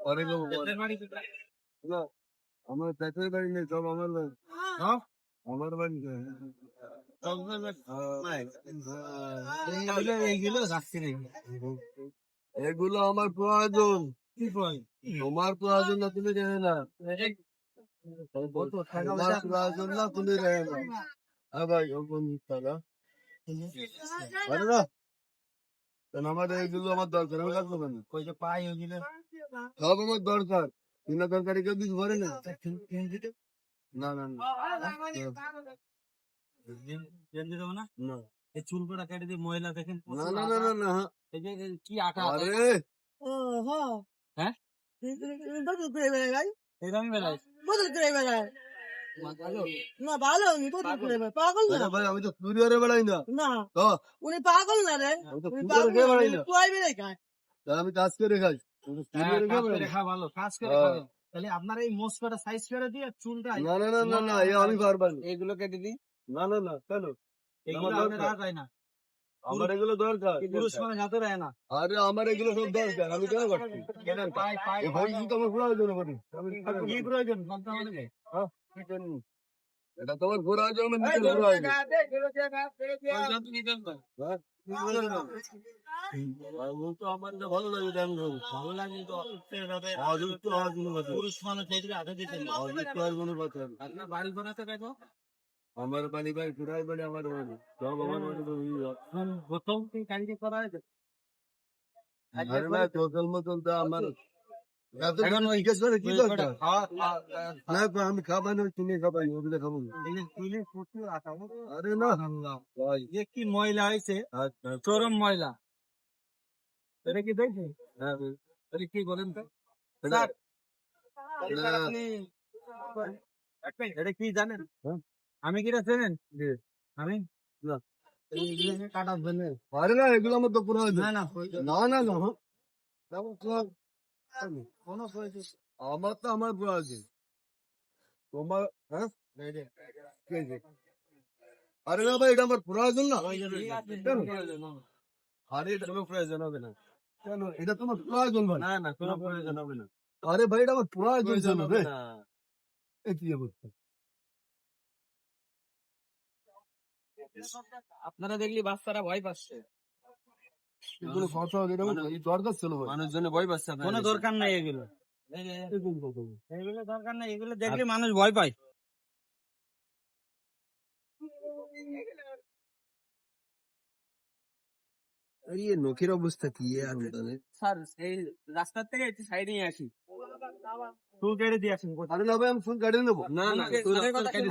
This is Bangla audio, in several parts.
অনেক আমার পেটের বাড়ি নেই সব আমার বাড়ি। আমার বাড়ি এগুলো আমার প্রয়োজন। তোমার প্রয়োজন না তুমি জানে না। তোমার প্রয়োজন না তুমি জানে না। হ্যাঁ ভাই ওরকম তারা? পারে আমার এইগুলো আমার দরকার আমি রাখব কেন কই যে পাই ওইগুলো? সব আমার দরকার। বিনা দরকারি কেউ কিছু করে না। না না না। না। না এই চুল কটা কেটে দিয়ে মহিলা দেখেন না না না না না। এই যে কি আটা আরে! হ্যাঁ? বদল করে বেড়াই এরকমই বেলায়। বদল করে বেড়াই না ভালো উনি বদল করে পাগল না? আরে ভাই আমি তো কুরিয়ারে বেড়াই না। না। উনি পাগল না রে। আমি তো উনি পাগল না বেড়াই উনি না। কুয়াই বেড়াই খায় আমি কাজ করে খাই আমি তো হ্যাঁ, কুরিয়ারে কাজ খেয়ে বেড়াই করে না। খাওয়া ভালো কাজ করে হ্যাঁ। তাহলে আপনার এই মোস সাইজ করে দিয়ে চুলটা না না না না না আমি পারব এগুলো কেটে দিই। না না না কেন? এগুলো আমার আপনার আর যায় না। আমার এগুলো দরকার। পুরুষ মানে হাতে দেয় না। আরে আমার এগুলো সব দরকার। আমি কেন করছি? পাই পাই ভাই তো আমার প্রয়োজন করি কি প্রয়োজন? বলতে আমাদেরকে এটা তোমার প্রয়োজন নিজের প্রয়োজন ভালো লাগে। ভালো লাগে তো অযুক্ত। পুরুষ মানুষ আগে দিতে অযুক্ত। আপনার বাড়ি বানাতে পারব আমার বাড়ি ভাই পুরাই বাড়ি আমার বাড়ি সব আমার বাড়ি তো ওই রকম। প্রথম কি কাজে করা হয়েছে আরে করে কি দরকার না আমি খাবার না কিনে খাবাই ওগুলো খাব। না। আরে না। ভাই। যে কি ময়লা হয়েছে? চরম ময়লা। এটা কি দেখছি এটা কি বলেন তো? এটা- স্যার, না, আপনি এক মিনিট, এটা কি জানেন? আমি কিটা চেনেন? না। এগুলো আমার তো পুরো না না না না আমার তো আমার তোমার হ্যাঁ? আরে না ভাই এটা আমার প্রয়োজন না। আরে এটা। কোনো? প্রয়োজন হবে। না। কেন? এটা তোমার প্রয়োজন ভাই। না না কোনো প্রয়োজন হবে না। আরে ভাই এটা আমার প্রয়োজন হবে। না। এ কি অবস্থা? আপনারা দেখলি বাচ্চারা ভয় পাচ্ছে। কথা দরকার ছিল মানুষজনে ভয় পাচ্ছে কোনো দরকার নাই এগুলো। দরকার নাই এগুলো দেখলে মানুষ ভয় পায়। আরে এই নখের অবস্থা কি স্যার এই রাস্তার থেকে একটু সাইডে আসি। চুল কেটে দিয়ে আসেন আরে না ভাই আমি ফুল কাটিয়ে নেব। না না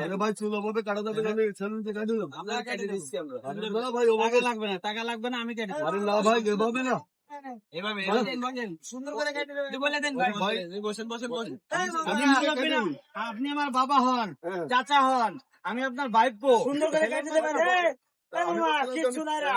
আরে ভাই চুল ওভাবে কাটা যাবে না, সেলুন থেকে কাটিয়ে নেব। আমরা কেটে দিচ্ছি আমরা। না ভাই ওভাবে লাগবে না টাকা লাগবে না আমি কেটে আরে না ভাই এভাবে না। এভাবে ভাই, বসেন, বসেন। সুন্দর করে কেটে বলে দেন ভাই, ভাই ভাই, বসেন বসেন বসেন। আপনি আমার বাবা হন হ্যাঁ। চাচা হন আমি আপনার ভাইপো সুন্দর করে কেটে দেবেন এই বাবা, কিচ্ছু নাই রে।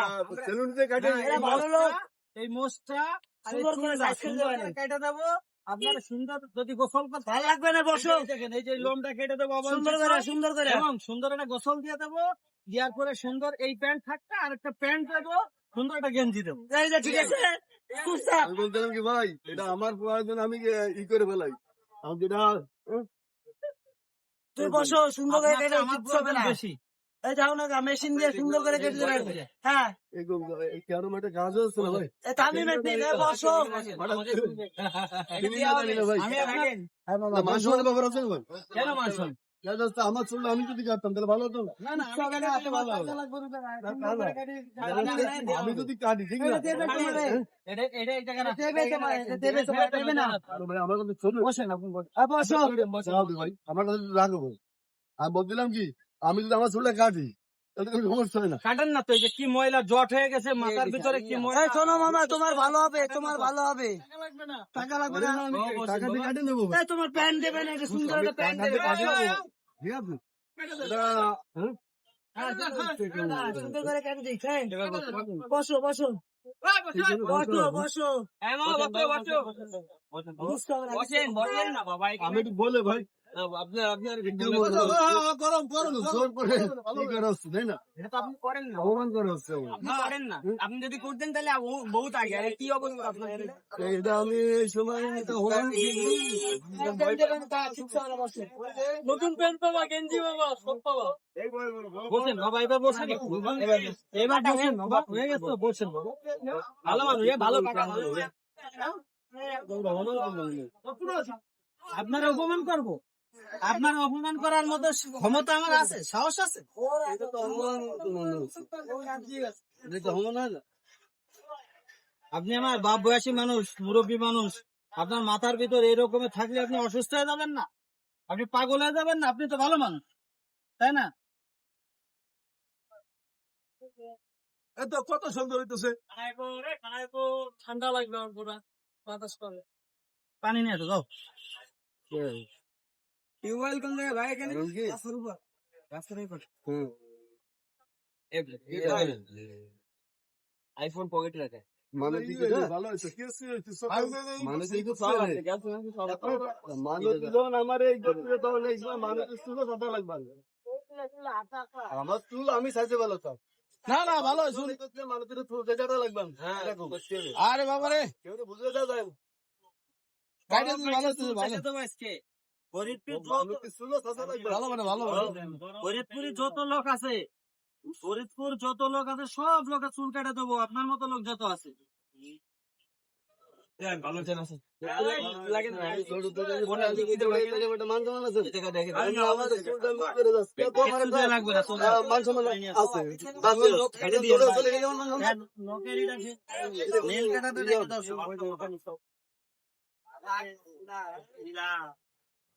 সেলুন থেকে কাটিয়ে না, নেব। এই ভালো লোক। মোষটা- এই মোষটা আর এই সুন্দর করে চুলটা size করে সুন্দর দেবেন। করে কেটে দেবো। আপনার সুন্দর যদি গোসল করতে ভালো লাগবে না বসো। দেখেন এই যে লোমটা কেটে দেবো সুন্দর করে সুন্দর করে। এবং সুন্দর একটা গোসল দিয়ে দেবো। দেওয়ার পরে সুন্দর এই প্যান্ট থাকবে আর একটা প্যান্ট দেবো। সুন্দর একটা গেঞ্জি দেবো। ঠিক আছে। আমি বলছিলাম কি ভাই এটা আমার প্রয়োজন আমি ই করে ফেলাই। আমি যেটা তুই বসো সুন্দর করে বেশি। যাও না মেশিন দিয়ে সুন্দর করে কেটে দেবেন হ্যাঁ। কেরম একটা কাজ হচ্ছে না ভাই? তামিম বসো। তুমি না জানি না ভাই। আমি আপনার- না, মাংস ব্যাপার আছে কেন মানুষ আমার চুল আমি যদি কাটতাম তাহলে ভালো হতো। না? না না আমি যদি কাটি ঠিক আমার দি ভাই আমার কাছে রাখো ভাই। আমি বলছিলাম কি আমি যদি আমার চুলটা কাটি তাহলে কোনো সমস্যা হয় না। কাটেন না তো এই যে কি ময়লা জট হয়ে গেছে মাথার ভিতরে কি ময়লা? এই শোনো মামা তোমার ভালো হবে তোমার ভালো হবে। টাকা লাগবে না। টাকা দিয়ে এই তোমার প্যান্ট দেবে না সুন্দর একটা প্যান্ট দেবে। ঠিক আছে? সুন্দর করে কেটে দিই। বসো। বসো। আমি বলে ভাই। আপনার আপনার গরম গরম জোর করে কি করা হচ্ছে তাই না এটা তো আপনি করেন না অপমান করা হচ্ছে আপনি করেন না আপনি যদি করতেন তাহলে বহুত আগে আরে কি অবস্থা আপনার এটা আমি এই সময় এটা হলাম নতুন প্যান্ট পাবা গেঞ্জি পাবা সব পাবা বলছেন বাবা এবার বলছেন এবার বলছেন বাবা হয়ে গেছে বলছেন বাবা ভালো মানুষ ভালো আপনার অপমান করব আপনার অপমান করার মতো ক্ষমতা আমার আছে সাহস আছে? এটা তো অপমান হচ্ছে। এটা তো অপমান না আপনি আমার বাপ বয়সী মানুষ মুরব্বী মানুষ আপনার মাথার ভিতর এরকমের থাকলে আপনি অসুস্থ হয়ে যাবেন না। আপনি পাগল হয়ে যাবেন না আপনি তো ভালো মানুষ তাই না? এত কত সুন্দর হইতেছে। ঠান্ডা লাগবে আমার পুরা বাতাস পাবে। পানি নিয়ে তো যাও। টিউবওয়েল কোন জায়গায় ভাই এখানে রাস্তার উপর রাস্তার উপর হুম। আইফোন পকেটে রাখে মানে কি? মানে কি? মানুষ যখন আমার এই সাদা লাগবে চুল আমি সাইজে ভালো চাই না না ভালো চুল মানুষের চুল যেটা লাগবে। আরে বাবা রে কেউ তো বুঝে যা যায় না। কাইটা ভালো ভালো তো আজকে ফরিদপুর মানে ফরিদপুরে যত লোক আছে ফরিদপুর যত লোক আছে সব লোকের চুল কেটে দেবো আপনার মতো লোক যত আছে। ভালো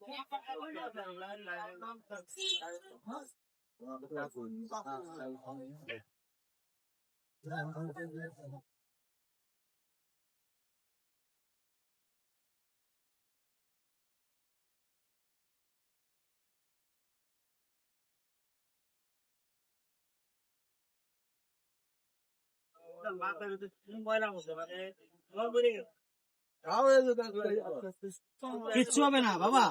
বাসায় আমি ভালো আছি। কিচ্ছু হবে না, বাবা।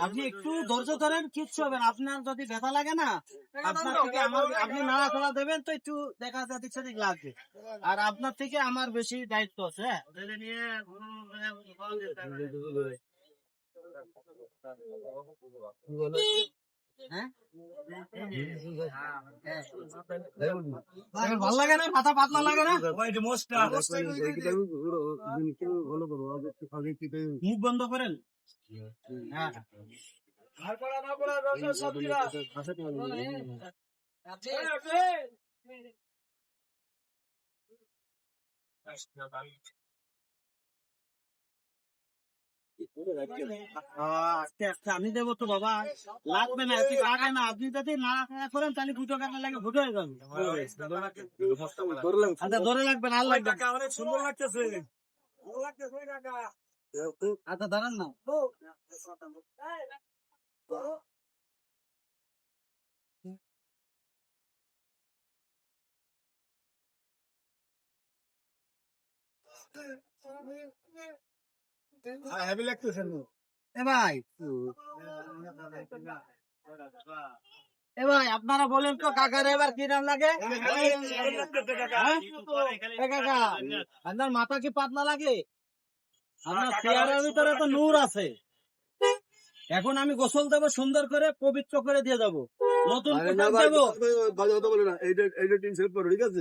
আপনি একটু ধৈর্য ধরেন, কিচ্ছু হবে না। আপনার যদি ব্যথা লাগে না, আপনার থেকে আমার আপনি নাড়াচাড়া দেবেন, তো একটু দেখা যাচ্ছে সেদিক লাগবে। আর আপনার থেকে আমার বেশি দায়িত্ব আছে হ্যাঁ। হ্যাঁ ভালো লাগে না? মাথা পাতলা লাগে না? মুখ বন্ধ করেন হ্যাঁ আস্তে আস্তে আমি দেবো তো বাবা লাগবে না এতে কাটে না আপনি যদি না করেন তাহলে ফুটো কাটা লাগে ফুটো হয়ে যাবে আচ্ছা ধরে লাগবে না লাগবে অনেক সুন্দর লাগতেছে আচ্ছা দাঁড়ান না হেভি লাগতেছে এ ভাই এ ভাই আপনারা বলেন তো কাকার এবার কি নাম লাগে? হ্যাঁ? কাকা আপনার মাথা কি পাতলা লাগে? আপনার চেয়ারের ভিতরে তো নূর আছে। এখন আমি গোসল দেবো সুন্দর করে পবিত্র করে দিয়ে যাব নতুন না পোশাক দেবো।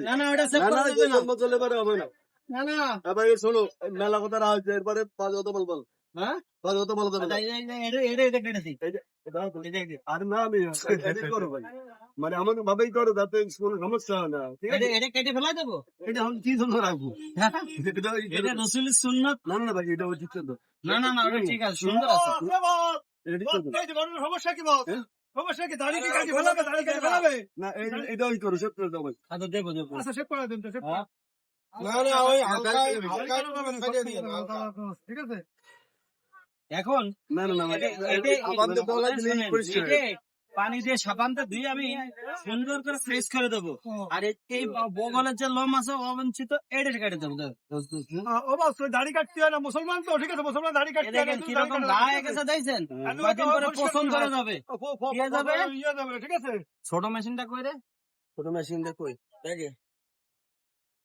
না। ওটা সেভ করে দেবে না চলে পারে হবে না। না না। হ্যাঁ শোনো, মেলা কথা এরপরে কথা বলব হ্যাঁ? কথা আরে না, আমি করো ভাই। মানে এমন ভাবেই করো যাতে কোনো সমস্যা হয় না ঠিক আছে? এটা- কেটে ফেলাই দেবো? এটা আমি কি জন্য রাখব? হ্যাঁ? এটা এটা রসুলের সুন্নত? না না ভাই এটা তো না না না ঠিক আছে সুন্দর আছে। ঠিক সমস্যা কি বল? সমস্যা কি? দাড়ি কাটি ফেলাবে? দাড়ি কাটি ফেলাবে? না এই- এটাই করো সব করে দাও ভাই। আচ্ছা দেবো দেবো। আচ্ছা করে দিন তো হ্যাঁ। না না ওই ঠিক আছে? এখন না না না ভাই। এতে- এতে- আমাদের বলা দিলে শুনেন, পরিষ্কার। এতে পানি দিয়ে সাবানটা ধুয়ে আমি সুন্দর করে ফ্রেশ করে দেবো। আর এই বগলের যে লোম আছে অবঞ্চিত কেটে দেবো ও বাস দাড়ি কাটতে হয় না মুসলমান তো ঠিক আছে মুসলমান দাড়ি কাটতে হয় না, কীরকম গেছে দেখছেন? হ্যাঁ। কয়দিন পরে পছন্দ করে যাবে ইয়ে যাবে? ইয়ে যাবে, ঠিক আছে। ছোট মেশিনটা কইরে ছোট মেশিন দেখো দেখে।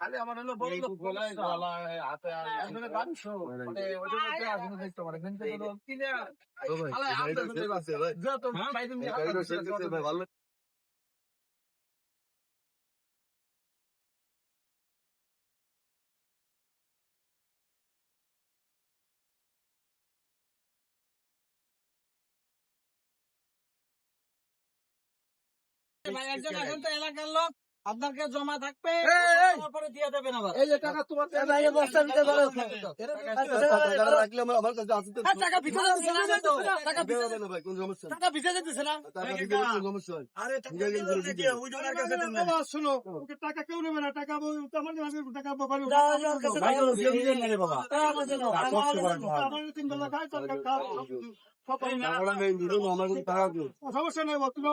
খালি আমার হলো বড় লোক গলায় গলায় হাতে মানে মধ্যে আসলে দেখতে পারে। কিন্তু হলো ভালো। ভাই একজন এখন তো এলাকার লোক। আপনাকে জমা থাকবে দিয়ে দেবেন আবার। এই যে টাকা তোমার ভিতরে ধরো। টাকা রাখলে আমার কাছে টাকা ভিতরে না? টাকা না ভাই কোন সমস্যা টাকা ভিতরে দিতেছে না? টাকা কোন আরে টাকা হবে। ওজনের কাছে বাবা শুনো ওকে টাকা কেউ নেবে না টাকা বই- আমার কাছে টাকা বাবা ভাই না বাবা। আমার তিন বেলা। সমস্যা নেই বাবা,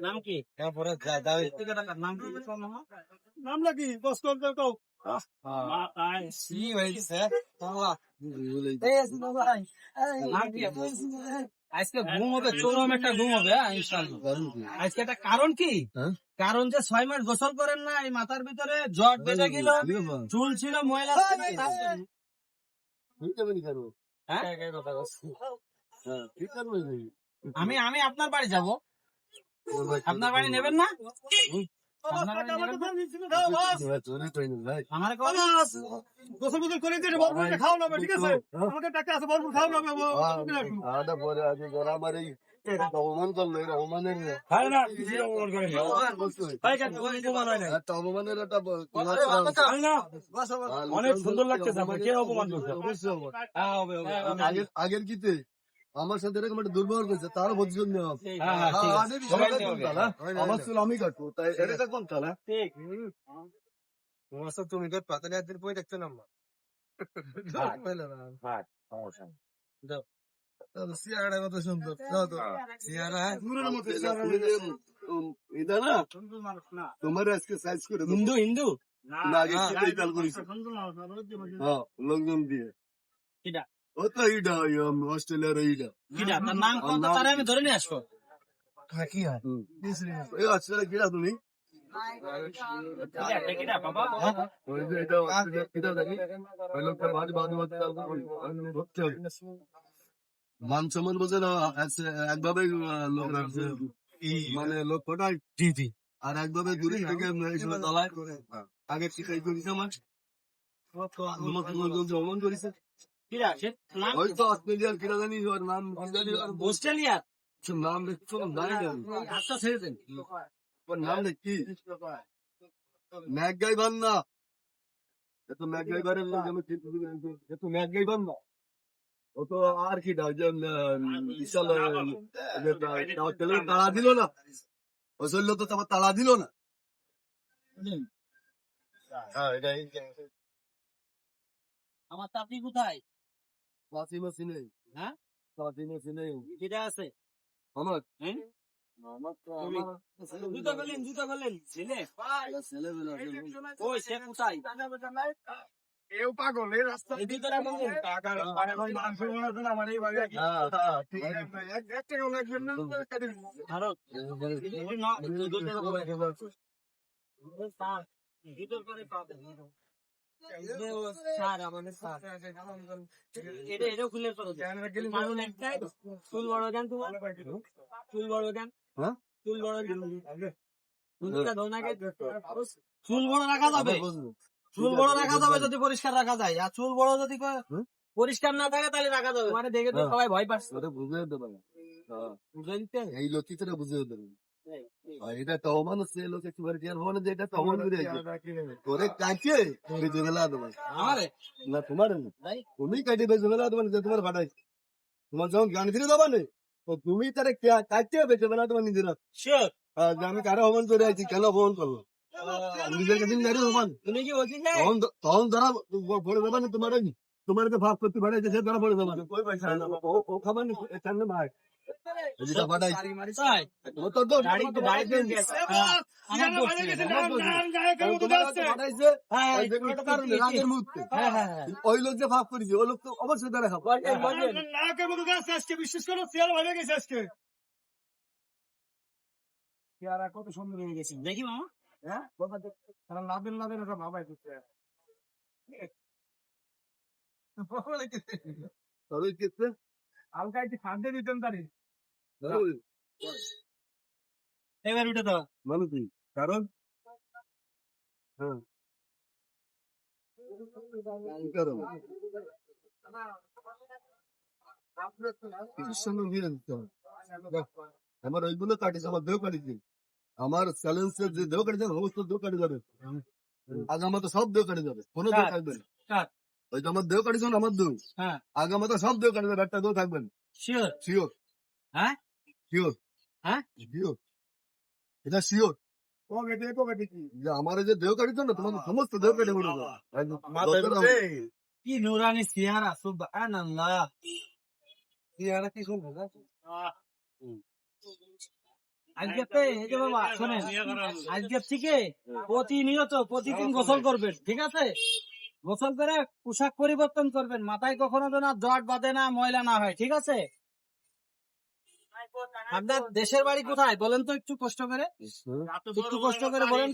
নাম কি? নাম নাকি? কও। আজকে ঘুম হবে চরম একটা ঘুম হবে হ্যাঁ? আজকে একটা কারণ কি? হ্যাঁ? কারণ যে ছয় মাস গোসল করেন না এই মাথার ভিতরে জট বেঁধে গেল চুল ছিল ময়লা? হ্যাঁ? হ্যাঁ, নি? আমি আমি আপনার বাড়ি যাব। আপনার বাড়ি নেবেন না। আমার গোসল গোসল করে দিয়ে ভরপুর খাও ঠিক আছে? হ্যাঁ? আমাকে টাকা আছে ভরপুর খাও পরে অপমান করল এর অপমানের হয়। হ্যাঁ, হয় অপমানের একটা হয় অনেক সুন্দর অপমান করছে? অপমান। হ্যাঁ, আগের কিতে? আমার সাথে এরকম একটা দুর্ব্যবহার করেছে তারও প্রতিশোধ নেওয়া হবে। হ্যাঁ, হ্যাঁ, তালা? আমার চুল আমি কাটবো তাই এটা কোন তালা ঠিক। তুমি তো পাতালে একদিন পরে দেখতে কত সুন্দর। তোমার আজকে সাইজ করে হিন্দু হিন্দু? না আগে সেটাই কাল করিস। হ্যাঁ লোকজন দিয়ে? ও তো এইটা অস্ট্রেলিয়ার কত তারে আমি ধরে নিয়ে আসব। এই অস্ট্রেলিয়া তুমি। মান সম্মান বোঝে না একভাবে লোক রাখছে মানে লোক পটায় জি জি আর একভাবে দূরে থেকে তলায় আগে শিখাই করিস আমার অমন করিস কিটা সে নাম ওই তো অস্ট্রেলিয়ার কিরা জানি ওর নাম কি জানি ওর অস্ট্রেলিয়া কিছু নাম দেখছ জানি। না আচ্ছা ছেড়ে দেন। ওর নাম কি ম্যাকগাই বান্না। এ ম্যাকগাই বারের লোক আমি ঠিক এ ম্যাকগাই বান্না। ও তো আর কি বিশাল তাড়া দিল না। ও শৈল তো তোমার তাড়া দিল না। হ্যাঁ এটাই। আমার চাকরি কোথায়? মাসি নেই হ্যাঁ? মাসি নেই কিটা আছে আমার হ্যাঁ? জুতো করলেন জুতো করলেন ছেলে ছেলেবেলা ওই সে কোথায় এও পাগল এই রাস্তা এই জুতোটা করলেন টাকার মানে ওই মাংস বানাতে না আমার এই বাড়ি হ্যাঁ হ্যাঁ ঠিক এক এক টাকা লাগবে না কেটে দিবো। আরও এই ন- করে জুতোর করে পাবে চলো বড় গান তোমার চুল বড় গান হ্যাঁ? চুল বড় গান চুলটা ধোনাকে চুল বড় রাখা যাবে? চুল বড় রাখা যাবে যদি পরিষ্কার রাখা যায়। আর চুল বড় যদি পরিষ্কার না থাকে তাহলে রাখা যাবে। মানে দেখে তো হ্যাঁ। সবাই ভয় পাচ্ছে। বুঝে যেতে পারে। এই লতিটা বুঝে আর এটা তো সে লোক একবার টিয়ার যে এটা তো করে তোরে কাটে বেজে গেলা দেবে আমারে? না তোমার না। ভাই? তুমি কাটে বেজে গেলা দেবে যে তোমার ফাটাই তোমার যখন জ্ঞান ফিরে দেবা না তো তুমি তারে কাটে বেজে গেলা তোমার নিজের। শিওর আর যে আমি কারও আছি কেন নিজের কাছে নারী তুমি কি বলছিস না? তখন তখন ধরা পড়ে দেবা না তোমার তোমার যে ভাব করতে পারে সে ধরা পড়ে দেবা কই পয়সা? ও ও খাবার হ্যাঁ, হ্যাঁ, ওই। হ্যাঁ, হ্যাঁ, হ্যাঁ। লোক যে ভাব করেছে ওই লোক তো অবশ্যই খাব। বিশ্বাস করো শিয়াল গেছে আজকে। পেয়ারা কত সুন্দর হয়ে গেছে। দেখি মামা। হ্যাঁ লাভের লাভের ওটা ভাবাই দিচ্ছে তবে হালকা একটু খাদ্য দিতেন তারি। এবার উঠে দাও মানে কারণ? হ্যাঁ। আমার ওইগুলো কাটিছে আমার দেহ কাটিছে আমার চ্যালেঞ্জের যে দেহ কাটিছে সমস্ত দেহ কাটে যাবে। আজ আমার তো সব দেহ কাটে যাবে কোনো দেহ থাকবে না। ওই তো আমার দেহ কাটিছে না আমার দেহ? হ্যাঁ। আগে আমার তো সব দেহ কাটে যাবে একটা দেহ থাকবে না। শিওর শিওর হ্যাঁ? শিওর। হ্যাঁ? শিওর। এটা শিওর। আমার যে দেহ না তোমার সমস্ত দেহ কেটে। কি নুরানি সিয়ারা কি শুনব? আজকে তো এই যে বাবা শোনেন আজকে থেকে প্রতিনিয়ত প্রতিদিন গোসল করবেন ঠিক আছে? গোসল করে পোশাক পরিবর্তন করবেন মাথায় কখনো যেন জট বাঁধে না ময়লা না হয় ঠিক আছে? আপনার দেশের বাড়ি কোথায়? বলেন তো একটু কষ্ট করে। একটু কষ্ট করে বলেন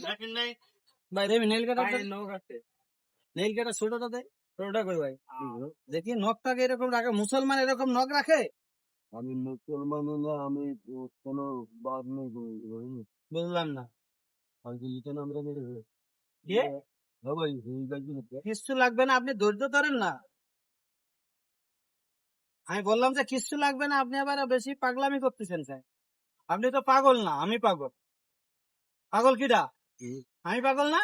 ভাই দেবি নেল কাটা নেল কাটা ছোটটা দে ছোটটা করে ভাই। দেখি নখটাকে এরকম রাখে মুসলমান এরকম নখ রাখে? আমি মুসলমান না আমি কোনো বাদ নেই বুঝলাম না। আজকে লিটন আমরা মেরে ফেলে কে? হ্যাঁ কিচ্ছু লাগবে না আপনি ধৈর্য ধরেন না। আমি বললাম যে কিচ্ছু লাগবে না আপনি আবার বেশি পাগলামি করতেছেন স্যার। আপনি তো পাগল না আমি পাগল। পাগল কিটা। আমি পাগল না?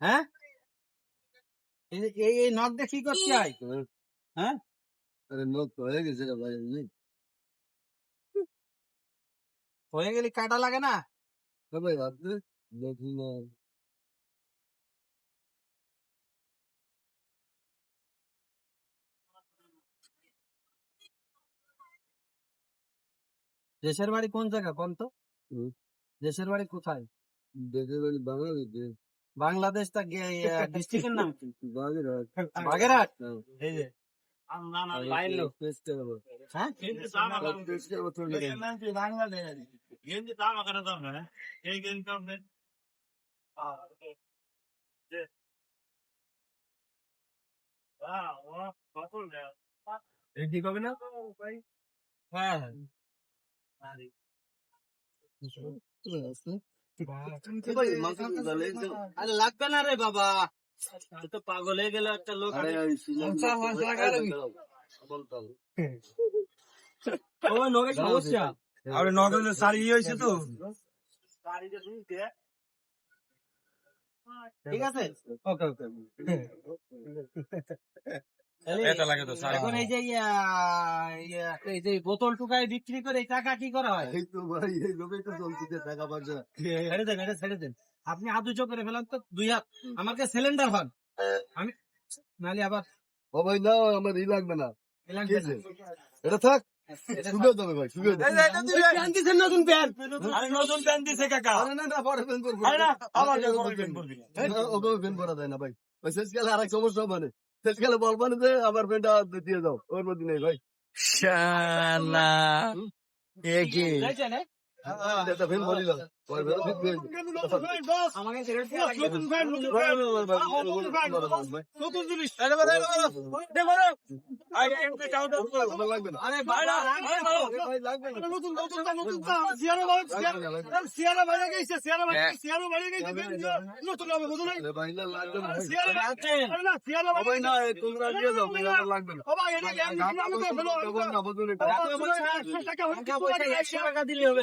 হ্যাঁ? এই এই এই নখ দিয়ে কি করতে হয়? হ্যাঁ? তো হয়ে গেছে হয়ে গেলে কাটা লাগে না। দেশের বাড়ি কোন জায়গা কোন তো? দেশের বাড়ি কোথায়? দেখে বাড়ি বাংলাদেশে বাংলাদেশটা ডিস্ট্রিক্টের নাম কি? বাগেরহাট। বাগেরহাট? হ্যাঁ। এই যে হ্যাঁ? ঠিক হবে না। হ্যাঁ। আরে লাগবে না রে বাবা। তো পাগল হয়ে গেল একটা লোক ওই সমস্যা আরে নগলে সারি হয়েছে তো। ঠিক আছে? ওকে ওকে এখন এই যে এই যে বোতল টুকায় বিক্রি করে টাকা কি করা হয়? এই তো ভাই এই লোকে তো চলছে টাকা পয়সা। ছেড়ে দেন এটা ছেড়ে দেন। আপনি উঁচু করে ফেলান তো দুই হাত। আমাকে সিলিন্ডার হন। আমি নাহলে আবার ও ভাই না আমার ই লাগবে না? এটা থাক। আরেক সমস্যা মানে শেষ গেলে বলব না যে আমার ফ্রেন্ডটা দিয়ে দাও ওর মধ্যে নেই ভাই। শালা। এ কি? টাকা দিলে হবে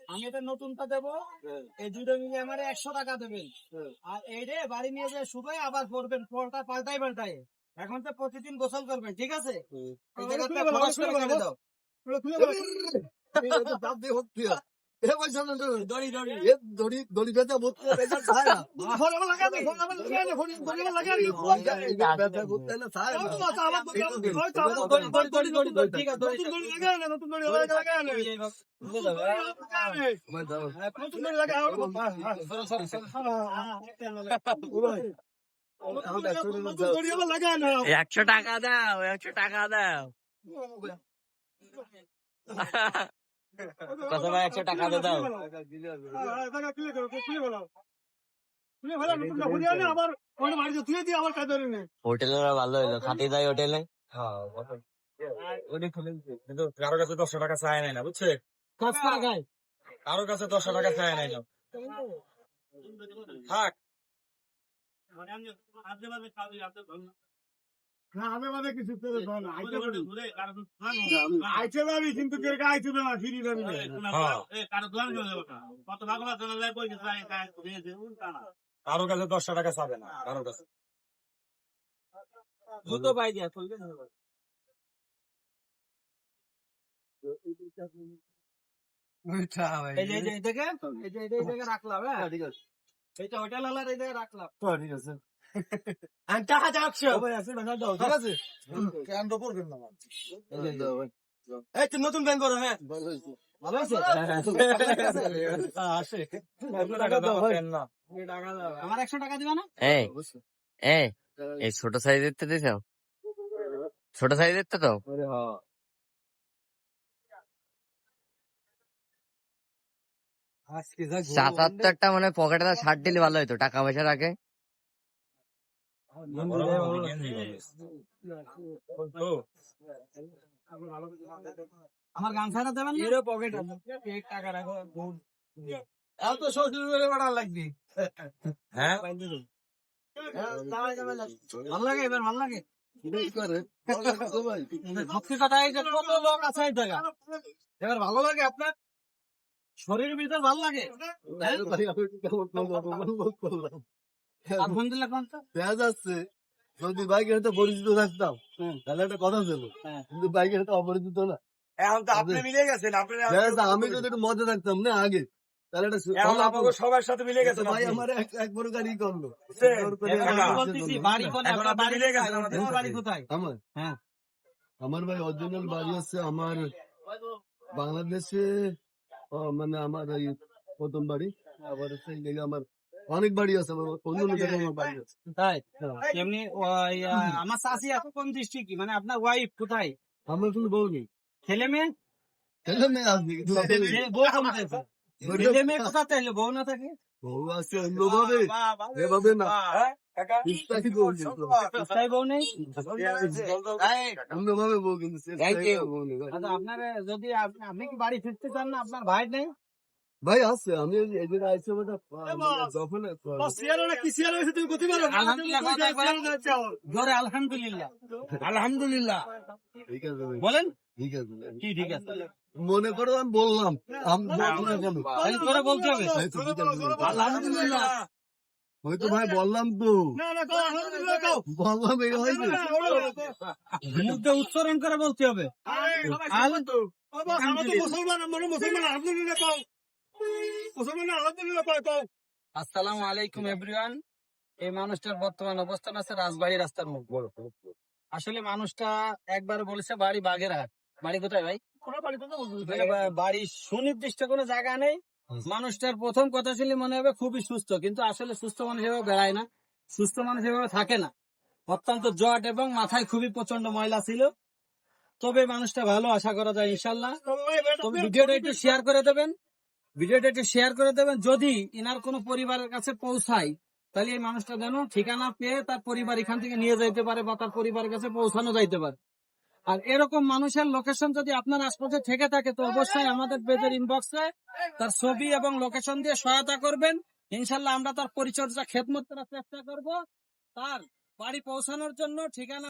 আমি এটা নতুনটা দেবো এই দুটো মিলে আমার একশো টাকা দেবেন আর এই রে বাড়ি নিয়ে যে শুকাই আবার করবেন পরটা পাল্টাই পাল্টাই এখন তো প্রতিদিন গোসল করবেন ঠিক আছে এই জায়গাটা খরচ করে কেটে দাও। ঠিক আছে একশো টাকা দাও একশো টাকা দাও। কত ভাই একশো টাকা দাও আবার তুই দিয়ে আবার কাজ নেই হোটেলের ভালো হইল খাটি দেয় হোটেলে। কিন্তু কারও কাছে দশশো টাকা চায় নাই না বুঝছে? কাজ করা গায় কারও কাছে দশশো টাকা চায় নাই না। থাক। মানে কিছু করে দাও না আইতে পারি। কিন্তু আইতে না ফিরি যাবি হ্যাঁ। কারও কাছে দশশো টাকা চাবে না কারও কাছে। দুটো পাই দিয়া চলবে এই যে এই দেখে এই যে এই জায়গায় রাখলাম হ্যাঁ ঠিক আছে। এইটা হোটেল আলার এই জায়গায় রাখলাম। ঠিক আছে। আর টাকা যাচ্ছো ঠিক আছে? কেন করবেন না এই তো নতুন ব্যাংক করো হ্যাঁ। ভালো আছে? আসে টাকা দাও না আমার একশো টাকা দিবা না? এই এই এই ছোট সাইজের তো দিছ? ছোট সাইজের তো তো হ্যাঁ যা সাতাত্তরটা মানে পকেটে ছাড় দিলে ভালো হতো টাকা পয়সা রাখে আমার গামছাটা দেবেন না? পকেট এক টাকা রাখো এত শ্বশুর করে বাড়া লাগবি। হ্যাঁ? ভালো লাগে এবার ভালো লাগে। কি করে ও ভাই সত্যি কথা কত লোক আছে এবার ভালো লাগে আপনার? শরীরের ভিতর ভালো লাগে? করলাম। করলাম আলহামদুলিল্লাহ কোন তো? দেখা যাচ্ছে যদি বাইকের পরিচিত থাকতাম তাহলে একটা কথা ছিল হ্যাঁ। কিন্তু বাইকের অপরিচিত না। এখন তো আপনি মিলে গেছেন আপনি আমি যদি একটু মজা থাকতাম না আগে তাহলে একটা সবার সাথে মিলে গেছেন ভাই আমার এক বড় গাড়ি করল। আমার? হ্যাঁ। ভাই অরিজিনাল বাড়ি হচ্ছে আমার বাংলাদেশে মানে আমার এই প্রথম বাড়ি আবার আমার অনেক বাড়ি আছে আমার অন্য জায়গায় আমার বাড়ি আছে। তাই? এমনি আমার চাষি এখন কোন ডিস্ট্রিক্ট মানে আপনার ওয়াইফ কোথায়? আমার কোনো বউ নেই। ছেলে মেয়ে? ছেলে মেয়ে আসবে বউ কোথায় আছে? ছেলে মেয়ে কোথায় বউ না থাকে? বউ আছে অন্যভাবে। এভাবে না। আপনার যদি আপনি কি বাড়ি ফিরতে চান না আপনার ভাই নেই? ভাই আছে আমি আইসি ওটা যখন জোরে আলহামদুলিল্লাহ। আলহামদুলিল্লাহ। ঠিক আছে বলেন। ঠিক আছে কি ঠিক আছে? মনে করো আমি বললাম। আমি বলতে হবে। আলহামদুলিল্লাহ। হয়তো ভাই বললাম তো। বললাম এই হয়তো। মুখে উচ্চারণ করে বলতে হবে। আসসালামু আলাইকুম এভরিওয়ান। এই মানুষটার বর্তমান অবস্থান আছে রাজবাড়ি রাস্তার মুখ আসলে মানুষটা একবার বলেছে বাড়ি বাগেরহাট। বাড়ি কোথায় ভাই? মানে বা- বাড়ির সুনির্দিষ্ট কোনো জায়গা নেই। মানুষটার প্রথম কথা ছিল মনে হবে খুবই সুস্থ, কিন্তু আসলে সুস্থ মানুষ এভাবে বেড়ায় না। সুস্থ মানুষ এভাবে থাকে না। অত্যন্ত জট এবং মাথায় খুবই প্রচণ্ড ময়লা ছিল। তবে মানুষটা ভালো, আশা করা যায়, ইনশাল্লাহ। তবে ভিডিওটা একটু শেয়ার করে দেবেন। ভিডিওটা একটু শেয়ার করে দেবেন। যদি ইনার কোনো পরিবারের কাছে পৌঁছায়, তাহলে এই মানুষটা যেন ঠিকানা পেয়ে তার পরিবার এখান থেকে নিয়ে যাইতে পারে বা তার পরিবারের কাছে পৌঁছানো যাইতে পারে। আর এরকম মানুষের লোকেশন যদি আপনার আশপাশে থেকে থাকে, তো অবশ্যই আমাদের পেজের ইনবক্সে তার ছবি এবং লোকেশন দিয়ে সহায়তা করবেন। ইনশাল্লাহ আমরা তার পরিচর্যা খেদমত করার চেষ্টা করব। তার বাড়ি পৌঁছানোর জন্য ঠিকানা